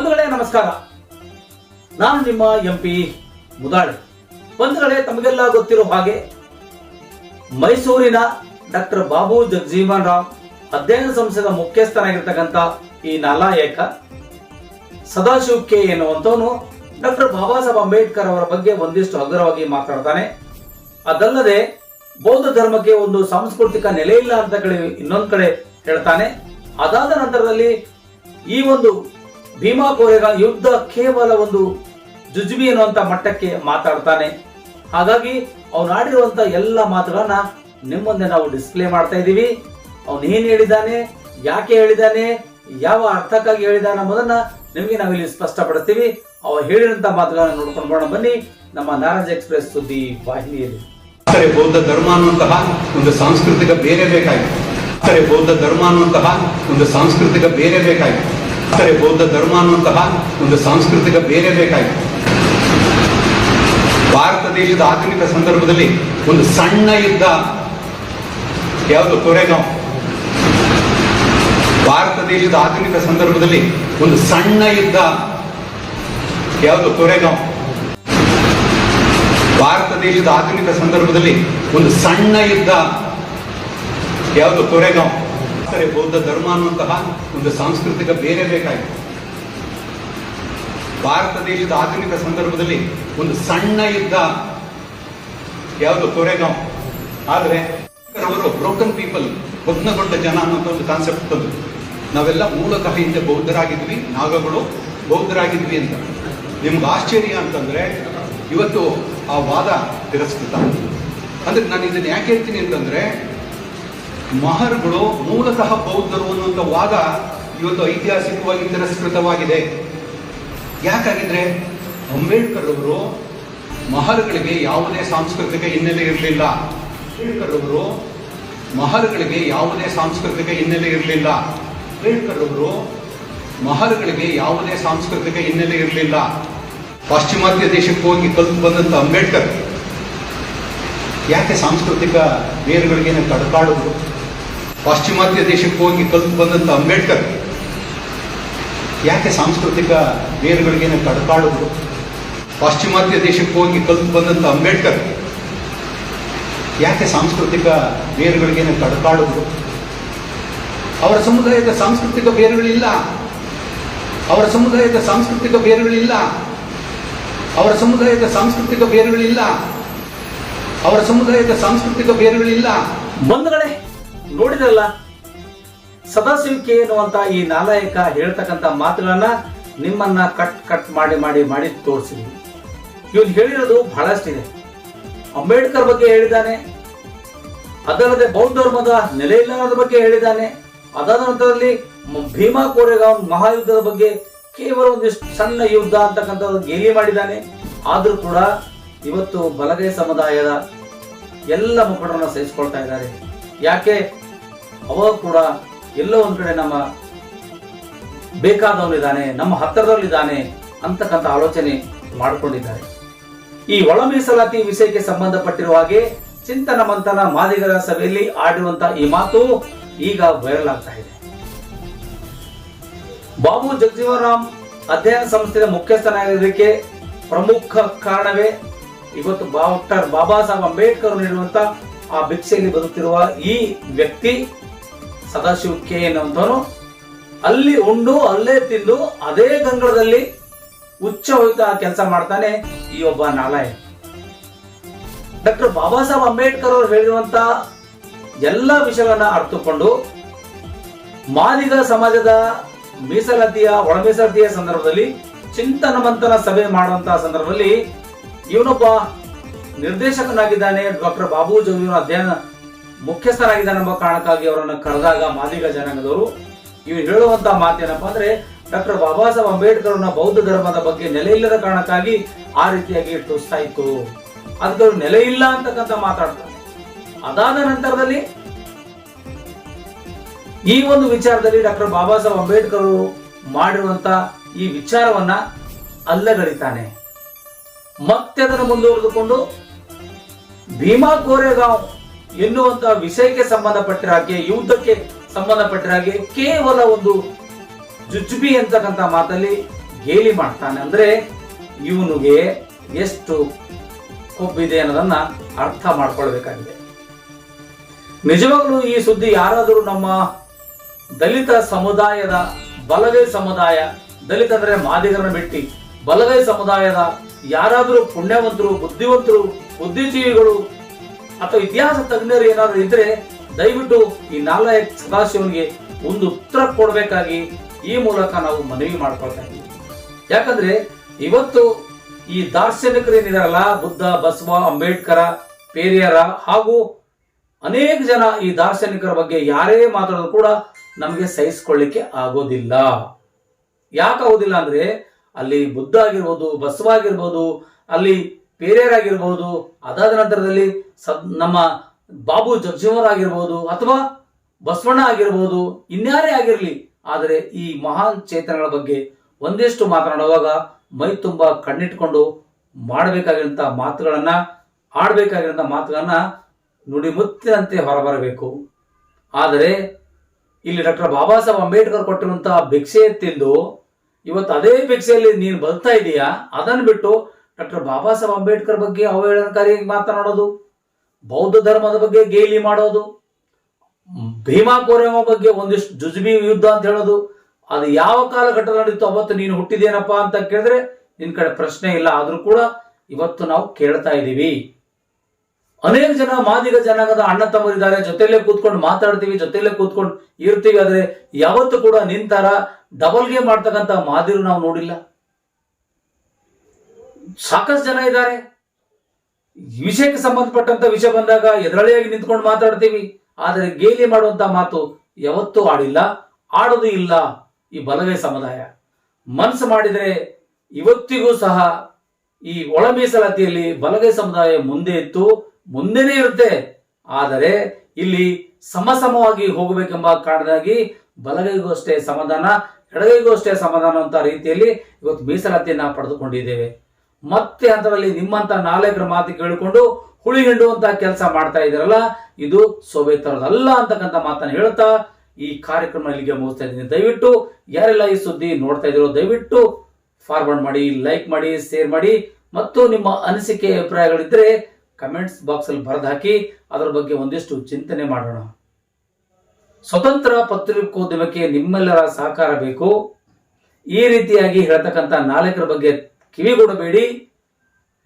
ಬಂಧುಗಳೇ, ನಮಸ್ಕಾರ. ನಾನು ನಿಮ್ಮ ಎಂ ಪಿ ಮುದಾಳೆ. ಬಂಧುಗಳೇ, ತಮಗೆಲ್ಲ ಗೊತ್ತಿರೋ ಹಾಗೆ ಮೈಸೂರಿನ ಡಾಕ್ಟರ್ ಬಾಬು ಜಗಜೀವನ್ ರಾವ್, ಅಧ್ಯಯನ ಸಂಸ್ಥೆಯ ಮುಖ್ಯಸ್ಥನಾಗಿರ್ತಕ್ಕಂಥ ಈ ನಾಲಾಯಕ, ಸದಾಶಿವ ಕೆ ಎನ್ನುವಂಥವನು ಡಾಕ್ಟರ್ ಬಾಬಾ ಸಾಹೇಬ್ ಅಂಬೇಡ್ಕರ್ ಅವರ ಬಗ್ಗೆ ಒಂದಿಷ್ಟು ಹಗುರವಾಗಿ ಮಾತಾಡ್ತಾನೆ. ಅದಲ್ಲದೆ ಬೌದ್ಧ ಧರ್ಮಕ್ಕೆ ಒಂದು ಸಾಂಸ್ಕೃತಿಕ ನೆಲೆಯಿಲ್ಲ ಅಂತ ಕಡೆ ಇನ್ನೊಂದ್ ಕಡೆ ಹೇಳ್ತಾನೆ. ಅದಾದ ನಂತರದಲ್ಲಿ ಈ ಒಂದು ಭೀಮಾ ಕೋರೆಗ ಯುದ್ಧ ಕೇವಲ ಒಂದು ಜುಜುಬಿ ಎನ್ನುವಂತ ಮಟ್ಟಕ್ಕೆ ಮಾತಾಡ್ತಾನೆ. ಹಾಗಾಗಿ ಅವನು ಆಡಿರುವಂತ ಎಲ್ಲ ಮಾತುಗಳನ್ನ ನಿಮ್ಮ ಮುಂದೆ ನಾವು ಡಿಸ್ಪ್ಲೇ ಮಾಡ್ತಾ ಇದ್ದೀವಿ. ಅವನು ಏನ್ ಹೇಳಿದಾನೆ, ಯಾಕೆ ಹೇಳಿದಾನೆ, ಯಾವ ಅರ್ಥಕ್ಕಾಗಿ ಹೇಳಿದಾನೆ ಅನ್ನೋದನ್ನ ನಿಮಗೆ ನಾವಿಲ್ಲಿ ಸ್ಪಷ್ಟಪಡಿಸ್ತೀವಿ. ಅವ ಹೇಳಿದಂತ ಮಾತುಗಳನ್ನ ನೋಡ್ಕೊಂಡು ಬರೋಣ. ಬನ್ನಿ, ನಮ್ಮ ನಾರಾಜ್ ಎಕ್ಸ್ಪ್ರೆಸ್ ಸುದ್ದಿ ವಾಹಿನಿಯಲ್ಲಿ. ಬೌದ್ಧ ಧರ್ಮ ಅನ್ನುವಂತಹ ಒಂದು ಸಾಂಸ್ಕೃತಿಕ ಬೇರೆ ಬೇಕಾಗಿತ್ತು ಬೌದ್ಧ ಧರ್ಮ ಅನ್ನುವಂತಹ ಒಂದು ಸಾಂಸ್ಕೃತಿಕ ಬೇರೆ ಬೇಕಾಗಿತ್ತು ಆದರೆ ಬೌದ್ಧ ಧರ್ಮ ಅನ್ನುವಂತಹ ಒಂದು ಸಾಂಸ್ಕೃತಿಕ ಬೇರೆ ಬೇಕಾಗಿತ್ತು ಭಾರತ ದೇಶದ ಆಧುನಿಕ ಸಂದರ್ಭದಲ್ಲಿ ಒಂದು ಸಣ್ಣ ಯುದ್ಧ ಯಾವುದು ಕೊರೆಗಾಂವ್ ಭಾರತ ದೇಶದ ಆಧುನಿಕ ಸಂದರ್ಭದಲ್ಲಿ ಒಂದು ಸಣ್ಣ ಯುದ್ಧ ಯಾವುದು ಕೊರೆಗಾಂವ್ ಭಾರತ ದೇಶದ ಆಧುನಿಕ ಸಂದರ್ಭದಲ್ಲಿ ಒಂದು ಸಣ್ಣ ಯುದ್ಧ ಯಾವುದು ಕೊರೆಗಾಂವ್ ಬೌದ್ಧ ಧರ್ಮ ಅನ್ನುವಂತಹ ಒಂದು ಸಾಂಸ್ಕೃತಿಕ ಬೇರೆ ಬೇಕಾಗಿತ್ತು ಭಾರತ ದೇಶದ ಆಧುನಿಕ ಸಂದರ್ಭದಲ್ಲಿ ಒಂದು ಸಣ್ಣ ಯುದ್ಧ ಯಾವುದು ಕೊರೆಗಾಂವ್ ಆದರೆ ಅವರು ಬ್ರೋಕನ್ ಪೀಪಲ್ ಭಗ್ನಗೊಂಡ ಜನ ಅನ್ನೋಂಥ ಒಂದು ಕಾನ್ಸೆಪ್ಟ್ ತಂದು ನಾವೆಲ್ಲ ಮೂಲತಃ ಹಿಂದೆ ಬೌದ್ಧರಾಗಿದ್ವಿ, ನಾಗಗಳು ಬೌದ್ಧರಾಗಿದ್ವಿ ಅಂತ. ನಿಮ್ಗೆ ಆಶ್ಚರ್ಯ ಅಂತಂದ್ರೆ ಇವತ್ತು ಆ ವಾದ ತಿರಸ್ಕೃತ. ಅಂದ್ರೆ ನಾನು ಇದನ್ನ ಯಾಕೆ ಹೇಳ್ತೀನಿ ಅಂತಂದ್ರೆ ಮಹರ್ಗಳು ಮೂಲತಃ ಬೌದ್ಧರು ಅನ್ನುವಂಥ ವಾದ ಇವತ್ತು ಐತಿಹಾಸಿಕವಾಗಿ ತಿರಸ್ಕೃತವಾಗಿದೆ. ಯಾಕಾಗಿದ್ರೆ ಅಂಬೇಡ್ಕರ್ ಅವರು ಮಹರ್ಗಳಿಗೆ ಯಾವುದೇ ಸಾಂಸ್ಕೃತಿಕ ಹಿನ್ನೆಲೆ ಇರಲಿಲ್ಲ. ಅಂಬೇಡ್ಕರ್ ಅವರು ಮಹರ್ಗಳಿಗೆ ಯಾವುದೇ ಸಾಂಸ್ಕೃತಿಕ ಹಿನ್ನೆಲೆ ಇರಲಿಲ್ಲ. ಅಂಬೇಡ್ಕರ್ ಅವರು ಮಹರ್ಗಳಿಗೆ ಯಾವುದೇ ಸಾಂಸ್ಕೃತಿಕ ಹಿನ್ನೆಲೆ ಇರಲಿಲ್ಲ. ಪಾಶ್ಚಿಮಾತ್ಯ ದೇಶಕ್ಕೆ ಹೋಗಿ ಕಲ್ತು ಬಂದಂತ ಅಂಬೇಡ್ಕರ್, ಯಾಕೆ ಸಾಂಸ್ಕೃತಿಕ ಬೇರುಗಳಿಗೆ ತಡಕಾಡಿದ್ರು ಪಾಶ್ಚಿಮಾತ್ಯ ದೇಶಕ್ಕೆ ಹೋಗಿ ಕಲ್ತು ಬಂದಂತ ಅಂಬೇಡ್ಕರ್, ಯಾಕೆ ಸಾಂಸ್ಕೃತಿಕ ಬೇರುಗಳಿಗೇನೆ ತಡಕಾಡಿದ್ರು ಪಾಶ್ಚಿಮಾತ್ಯ ದೇಶಕ್ಕೆ ಹೋಗಿ ಕಲ್ತು ಬಂದಂತ ಅಂಬೇಡ್ಕರ್, ಯಾಕೆ ಸಾಂಸ್ಕೃತಿಕ ಬೇರುಗಳಿಗೇನೆ ತಡಕಾಡಿದ್ರು ಅವರ ಸಮುದಾಯದ ಸಾಂಸ್ಕೃತಿಕ ಬೇರುಗಳಿಲ್ಲ. ಅವರ ಸಮುದಾಯದ ಸಾಂಸ್ಕೃತಿಕ ಬೇರುಗಳಿಲ್ಲ. ಅವರ ಸಮುದಾಯದ ಸಾಂಸ್ಕೃತಿಕ ಬೇರುಗಳಿಲ್ಲ. ಅವರ ಸಮುದಾಯದ ಸಾಂಸ್ಕೃತಿಕ ಬೇರುಗಳಿಲ್ಲ. ಬಂಧುಗಳೇ ನೋಡಿದ್ರಲ್ಲ? ಸದಾಶಿವ್ ಕೆ ಎನ್ನುವಂತ ಈ ನಾಲಾಯಕ ಹೇಳ್ತಕ್ಕಂತ ಮಾತುಗಳನ್ನ ನಿಮ್ಮನ್ನ ಕಟ್ ಕಟ್ ಮಾಡಿ ಮಾಡಿ ಮಾಡಿ ತೋರಿಸಿದ್ವಿ. ಇವನು ಹೇಳಿರೋದು ಬಹಳಷ್ಟಿದೆ. ಅಂಬೇಡ್ಕರ್ ಬಗ್ಗೆ ಹೇಳಿದ್ದಾನೆ. ಅದಲ್ಲದೆ ಬೌದ್ಧ ಧರ್ಮದ ನೆಲೆ ಇಲ್ಲದ ಬಗ್ಗೆ ಹೇಳಿದ್ದಾನೆ. ಅದಾದ ನಂತರದಲ್ಲಿ ಭೀಮಾ ಕೋರೆಗಾಂವ್ ಮಹಾಯುದ್ಧದ ಬಗ್ಗೆ ಕೇವಲ ಒಂದಿಷ್ಟು ಸಣ್ಣ ಯುದ್ಧ ಅಂತಕ್ಕಂಥದ್ದು ಗೇಲಿ ಮಾಡಿದ್ದಾನೆ. ಆದರೂ ಕೂಡ ಇವತ್ತು ಬಲಗೈ ಸಮುದಾಯದ ಎಲ್ಲ ಮುಖಂಡರನ್ನ ಸಹಿಸಿಕೊಳ್ತಾ ಇದ್ದಾರೆ. ಯಾಕೆ? ಅವ ಕೂಡ ಎಲ್ಲೋ ಒಂದ್ ಕಡೆ ನಮ್ಮ ಬೇಕಾದವನಿದ್ದಾನೆ ನಮ್ಮ ಹತ್ತಿರದಲ್ಲಿದ್ದಾನೆ ಅಂತಕ್ಕಂಥ ಆಲೋಚನೆ ಮಾಡಿಕೊಂಡಿದ್ದಾರೆ. ಈ ಒಳ ಮೀಸಲಾತಿ ವಿಷಯಕ್ಕೆ ಸಂಬಂಧಪಟ್ಟಿರುವ ಹಾಗೆ ಚಿಂತನ ಮಂಥನ ಮಾದಿಗರ ಸಭೆಯಲ್ಲಿ ಆಡಿರುವಂತಹ ಈ ಮಾತು ಈಗ ವೈರಲ್ ಆಗ್ತಾ ಇದೆ. ಬಾಬು ಜಗಜೀವರಾಮ್ ಅಧ್ಯಯನ ಸಂಸ್ಥೆಯ ಮುಖ್ಯಸ್ಥನಾಗಿರೋದಕ್ಕೆ ಪ್ರಮುಖ ಕಾರಣವೇ ಇವತ್ತು ಡಾಕ್ಟರ್ ಬಾಬಾ ಸಾಹೇಬ್ ಅಂಬೇಡ್ಕರ್ ನೀಡುವಂತ ಆ ಭಿಕ್ಷೆಯಲ್ಲಿ ಬದುಕ್ತಿರುವ ಈ ವ್ಯಕ್ತಿ. ಸದಾಶಿವ್ ಕೆ ಎನ್ನುವಂಥವನು ಅಲ್ಲಿ ಉಂಡು, ಅಲ್ಲೇ ತಿಂದು, ಅದೇ ಗಂಗಳದಲ್ಲಿ ಉಚ್ಚ ಹೋಯ್ತಾ ಕೆಲಸ ಮಾಡ್ತಾನೆ ಈ ಒಬ್ಬ ನಾಲಯ ಡಾಕ್ಟರ್ ಬಾಬಾ ಸಾಹೇಬ್ ಅಂಬೇಡ್ಕರ್ ಅವರು ಹೇಳಿರುವಂತ ಎಲ್ಲ ವಿಷಯಗಳನ್ನ ಅರ್ಥಕೊಂಡು ಮಾದಿಗ ಸಮಾಜದ ಮೀಸಲಾತಿಯ ಒಳ ಮೀಸಲಾತಿಯ ಸಂದರ್ಭದಲ್ಲಿ, ಚಿಂತನ ಮಂಥನ ಸಭೆ ಮಾಡುವಂತ ಸಂದರ್ಭದಲ್ಲಿ ಇವನೊಬ್ಬ ನಿರ್ದೇಶಕನಾಗಿದ್ದಾನೆ ಡಾಕ್ಟರ್ ಬಾಬು ಜಗ ಅಧ್ಯಯನ ಮುಖ್ಯಸ್ಥರಾಗಿದ್ದಾನೆ ಎಂಬ ಕಾರಣಕ್ಕಾಗಿ ಅವರನ್ನು ಕರೆದಾಗ ಮಾದಿಗ ಜನಾಂಗದವರು ಇವರು ಹೇಳುವಂತ ಮಾತೇನಪ್ಪ ಅಂದ್ರೆ ಡಾಕ್ಟರ್ ಬಾಬಾ ಸಾಹೇಬ್ ಅಂಬೇಡ್ಕರ್ ಅವರ ಬೌದ್ಧ ಧರ್ಮದ ಬಗ್ಗೆ ನೆಲೆ ಇಲ್ಲದ ಕಾರಣಕ್ಕಾಗಿ ಆ ರೀತಿಯಾಗಿ ಟೋಸ್ತಾ ಇತ್ತು ಅದಕ್ಕೆ ಅವ್ರು ನೆಲೆ ಇಲ್ಲ ಅಂತಕ್ಕಂಥ ಮಾತಾಡ್ತಾರೆ. ಅದಾದ ನಂತರದಲ್ಲಿ ಈ ಒಂದು ವಿಚಾರದಲ್ಲಿ ಡಾಕ್ಟರ್ ಬಾಬಾ ಸಾಹೇಬ್ ಅಂಬೇಡ್ಕರ್ ಅವರು ಮಾಡಿರುವಂತ ಈ ವಿಚಾರವನ್ನ ಅಲ್ಲಗಡಿತಾನೆ. ಮತ್ತೆ ಅದನ್ನು ಮುಂದುವರೆದುಕೊಂಡು ಭೀಮಾ ಕೋರೆಗಾಂವ್ ಎನ್ನುವಂತ ವಿಷಯಕ್ಕೆ ಸಂಬಂಧಪಟ್ಟಿರಾಗೆ ಯುದ್ಧಕ್ಕೆ ಸಂಬಂಧಪಟ್ಟಿರಾಗೆ ಕೇವಲ ಒಂದು ಜುಜ್ಬಿ ಅಂತಕ್ಕಂಥ ಮಾತಲ್ಲಿ ಗೇಲಿ ಮಾಡ್ತಾನೆ. ಅಂದ್ರೆ ಇವನಿಗೆ ಎಷ್ಟು ಕೊಬ್ಬಿದೆ ಅನ್ನೋದನ್ನ ಅರ್ಥ ಮಾಡ್ಕೊಳ್ಬೇಕಾಗಿದೆ. ನಿಜವಾಗ್ಲೂ ಈ ಸುದ್ದಿ ಯಾರಾದರೂ ನಮ್ಮ ದಲಿತ ಸಮುದಾಯದ, ಬಲಗೈ ಸಮುದಾಯ, ದಲಿತ ಅಂದ್ರೆ ಮಾದಿಗರನ್ನ ಬಿಟ್ಟು ಬಲಗೈ ಸಮುದಾಯದ ಯಾರಾದರೂ ಪುಣ್ಯವಂತರು, ಬುದ್ಧಿವಂತರು, ಬುದ್ಧಿಜೀವಿಗಳು ಅಥವಾ ಇತಿಹಾಸ ತಜ್ಞರು ಏನಾದರೂ ಇದ್ರೆ ದಯವಿಟ್ಟು ಈ ನಾಲಾಯಕ್ ಸದಾಶಿವನಿಗೆ ಒಂದು ಉತ್ತರ ಕೊಡಬೇಕಾಗಿ ಈ ಮೂಲಕ ನಾವು ಮನವಿ ಮಾಡ್ಕೊಳ್ತಾ ಇದ್ದೀವಿ. ಯಾಕಂದ್ರೆ ಇವತ್ತು ಈ ದಾರ್ಶನಿಕರು ಏನಿದಾರಲ್ಲ ಬುದ್ಧ, ಬಸವ, ಅಂಬೇಡ್ಕರ, ಪೇರಿಯರ ಹಾಗೂ ಅನೇಕ ಜನ ಈ ದಾರ್ಶನಿಕರ ಬಗ್ಗೆ ಯಾರೇ ಮಾತಾಡೋದು ಕೂಡ ನಮಗೆ ಸಹಿಸ್ಕೊಳ್ಳಿಕ್ಕೆ ಆಗೋದಿಲ್ಲ. ಯಾಕೆ ಆಗೋದಿಲ್ಲ ಅಂದ್ರೆ ಅಲ್ಲಿ ಬುದ್ಧ ಆಗಿರ್ಬೋದು, ಬಸವ ಆಗಿರ್ಬೋದು, ಅಲ್ಲಿ ಪೇರಿಯರಾಗಿರ್ಬೋದು ಅದಾದ ನಂತರದಲ್ಲಿ ನಮ್ಮ ಬಾಬು ಜಗಜೀವನ್ ಆಗಿರ್ಬೋದು ಅಥವಾ ಬಸವಣ್ಣ ಆಗಿರ್ಬೋದು, ಇನ್ಯಾರೇ ಆಗಿರಲಿ, ಆದರೆ ಈ ಮಹಾನ್ ಚೇತನಗಳ ಬಗ್ಗೆ ಒಂದಿಷ್ಟು ಮಾತನಾಡುವಾಗ ಮೈ ತುಂಬ ಕಣ್ಣಿಟ್ಕೊಂಡು ಮಾಡಬೇಕಾಗಿರಂತ ಮಾತುಗಳನ್ನ ಆಡಬೇಕಾಗಿರಂತ ಮಾತುಗಳನ್ನ ನುಡಿಮುತ್ತಿನಂತೆ ಹೊರಬರಬೇಕು. ಆದರೆ ಇಲ್ಲಿ ಡಾಕ್ಟರ್ ಬಾಬಾ ಸಾಹೇಬ್ ಅಂಬೇಡ್ಕರ್ ಕೊಟ್ಟಿರುವಂತಹ ಭಿಕ್ಷೆ ತಿಂದು, ಇವತ್ತು ಅದೇ ಭಿಕ್ಷೆಯಲ್ಲಿ ನೀನು ಬದುಕ್ತಾ ಇದೀಯಾ? ಅದನ್ನು ಬಿಟ್ಟು ಡಾಕ್ಟರ್ ಬಾಬಾ ಸಾಹೇಬ್ ಅಂಬೇಡ್ಕರ್ ಬಗ್ಗೆ ಅವಹೇಳನಕಾರಿಯಾಗಿ ಮಾತನಾಡೋದು, ಬೌದ್ಧ ಧರ್ಮದ ಬಗ್ಗೆ ಗೇಲಿ ಮಾಡೋದು, ಭೀಮಾ ಕೋರೆಮ ಬಗ್ಗೆ ಒಂದಿಷ್ಟು ಜುಜುಬಿ ಯುದ್ಧ ಅಂತ ಹೇಳೋದು, ಅದು ಯಾವ ಕಾಲಘಟ್ಟ ನಡೀತು ಅವತ್ತು ನೀನು ಹುಟ್ಟಿದೇನಪ್ಪ ಅಂತ ಕೇಳಿದ್ರೆ ನಿನ್ ಕಡೆ ಪ್ರಶ್ನೆ ಇಲ್ಲ. ಆದ್ರೂ ಕೂಡ ಇವತ್ತು ನಾವು ಕೇಳ್ತಾ ಇದ್ದೀವಿ. ಅನೇಕ ಜನ ಮಾದಿಗ ಜನಾಂಗದ ಅಣ್ಣ ತಮ್ಮರಿದ್ದಾರೆ. ಜೊತೆಲೇ ಕೂತ್ಕೊಂಡು ಮಾತಾಡ್ತೀವಿ ಜೊತೆಲೇ ಕೂತ್ಕೊಂಡು ಇರ್ತೀವಿ. ಆದ್ರೆ ಯಾವತ್ತು ಕೂಡ ನಿಂತಾರ ಡಬಲ್ ಗೇಮ್ ಮಾಡ್ತಕ್ಕಂತ ಮಾದಿರು ನಾವು ನೋಡಿಲ್ಲ. ಸಾಕಷ್ಟು ಜನ ಇದ್ದಾರೆ. ವಿಷಯಕ್ಕೆ ಸಂಬಂಧಪಟ್ಟಂತ ವಿಷಯ ಬಂದಾಗ ಎದುರಳಿಯಾಗಿ ನಿಂತ್ಕೊಂಡು ಮಾತಾಡ್ತೀವಿ. ಆದರೆ ಗೇಲಿ ಮಾಡುವಂತ ಮಾತು ಯಾವತ್ತೂ ಆಡಿಲ್ಲ. ಆಡೋದು ಇಲ್ಲ ಈ ಬಲಗೈ ಸಮುದಾಯ. ಮನಸ್ಸು ಮಾಡಿದರೆ ಇವತ್ತಿಗೂ ಸಹ ಈ ಒಳ ಮೀಸಲಾತಿಯಲ್ಲಿ ಬಲಗೈ ಸಮುದಾಯ ಮುಂದೆ ಇತ್ತು. ಮುಂದೆನೇ ಇರುತ್ತೆ. ಆದರೆ ಇಲ್ಲಿ ಸಮಸಮವಾಗಿ ಹೋಗಬೇಕೆಂಬ ಕಾರಣದಾಗಿ ಬಲಗೈಗೂ ಅಷ್ಟೇ ಸಮಾಧಾನ ಎಡಗೈಗೂ ಅಷ್ಟೇ ಸಮಾಧಾನ ಅಂತ ರೀತಿಯಲ್ಲಿ ಇವತ್ತು ಮೀಸಲಾತಿಯನ್ನ ಪಡೆದುಕೊಂಡಿದ್ದೇವೆ. ಮತ್ತೆ ಹಂತದಲ್ಲಿ ನಿಮ್ಮಂತ ನಾಲ್ಕರ ಮಾತು ಕೇಳಿಕೊಂಡು ಹುಳಿ ಹಿಂಡುವಂತ ಕೆಲಸ ಮಾಡ್ತಾ ಇದ್ದೀರಲ್ಲ, ಇದು ಸೋಬೇತರದಲ್ಲ ಅಂತಕ್ಕಂಥ ಮಾತನ್ನು ಹೇಳ್ತಾ ಈ ಕಾರ್ಯಕ್ರಮ ಇಲ್ಲಿಗೆ ಮುಗಿಸ್ತಾ ಇದ್ದೀನಿ. ದಯವಿಟ್ಟು ಯಾರೆಲ್ಲ ಈ ಸುದ್ದಿ ನೋಡ್ತಾ ಇದ್ದೀರೋ ದಯವಿಟ್ಟು ಫಾರ್ವರ್ಡ್ ಮಾಡಿ ಲೈಕ್ ಮಾಡಿ ಶೇರ್ ಮಾಡಿ ಮತ್ತು ನಿಮ್ಮ ಅನಿಸಿಕೆ, ಅಭಿಪ್ರಾಯಗಳಿದ್ರೆ ಕಮೆಂಟ್ಸ್ ಬಾಕ್ಸ್ ಅಲ್ಲಿ ಬರೆದು ಹಾಕಿ, ಅದರ ಬಗ್ಗೆ ಒಂದಿಷ್ಟು ಚಿಂತನೆ ಮಾಡೋಣ. ಸ್ವತಂತ್ರ ಪತ್ರಿಕೋದ್ಯಮಕ್ಕೆ ನಿಮ್ಮೆಲ್ಲರ ಸಹಕಾರ ಬೇಕು. ಈ ರೀತಿಯಾಗಿ ಹೇಳ್ತಕ್ಕಂಥ ನಾಲ್ಕರ ಬಗ್ಗೆ ಕಿವಿಗೊಡಬೇಡಿ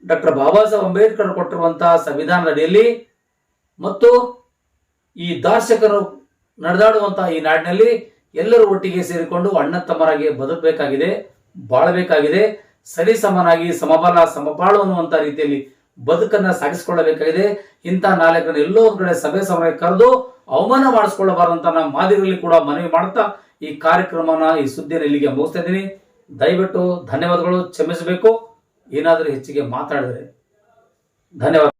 ಡಾಕ್ಟರ್ ಬಾಬಾ ಸಾಹೇಬ್ ಅಂಬೇಡ್ಕರ್ ಕೊಟ್ಟಿರುವಂತಹ ಸಂವಿಧಾನದ ಅಡಿಯಲ್ಲಿ ಮತ್ತು ಈ ದಾರ್ಶಕರು ನಡೆದಾಡುವಂತಹ ಈ ನಾಡಿನಲ್ಲಿ ಎಲ್ಲರೂ ಒಟ್ಟಿಗೆ ಸೇರಿಕೊಂಡು ಅಣ್ಣ ತಮ್ಮರಾಗಿ ಬದುಕಬೇಕಾಗಿದೆ, ಬಾಳಬೇಕಾಗಿದೆ. ಸರಿ ಸಮನಾಗಿ ಸಮಬಲ, ಸಮಬಾಳು ಅನ್ನುವಂತ ರೀತಿಯಲ್ಲಿ ಬದುಕನ್ನ ಸಾಗಿಸಿಕೊಳ್ಳಬೇಕಾಗಿದೆ. ಇಂಥ ನಾಯಕರನ್ನು ಎಲ್ಲೋ ಕಡೆ ಸಭೆ ಸಮಯ ಕರೆದು ಅವಮಾನ ಮಾಡಿಸ್ಕೊಳ್ಳಬಾರದಂತ ನಮ್ಮ ಮಾದರಿಯಲ್ಲಿ ಕೂಡ ಮನವಿ ಮಾಡ್ತಾ ಈ ಕಾರ್ಯಕ್ರಮನ ಈ ಸುದ್ದಿಯನ್ನು ಇಲ್ಲಿಗೆ ಮುಗಿಸ್ತಾ ಇದ್ದೀನಿ. ದಯವಿಟ್ಟು ಧನ್ಯವಾದಗಳು ಕ್ಷಮಿಸಬೇಕು. ಏನಾದರೂ ಹೆಚ್ಚಿಗೆ ಮಾತಾಡಿದ್ರೆ ಧನ್ಯವಾದ.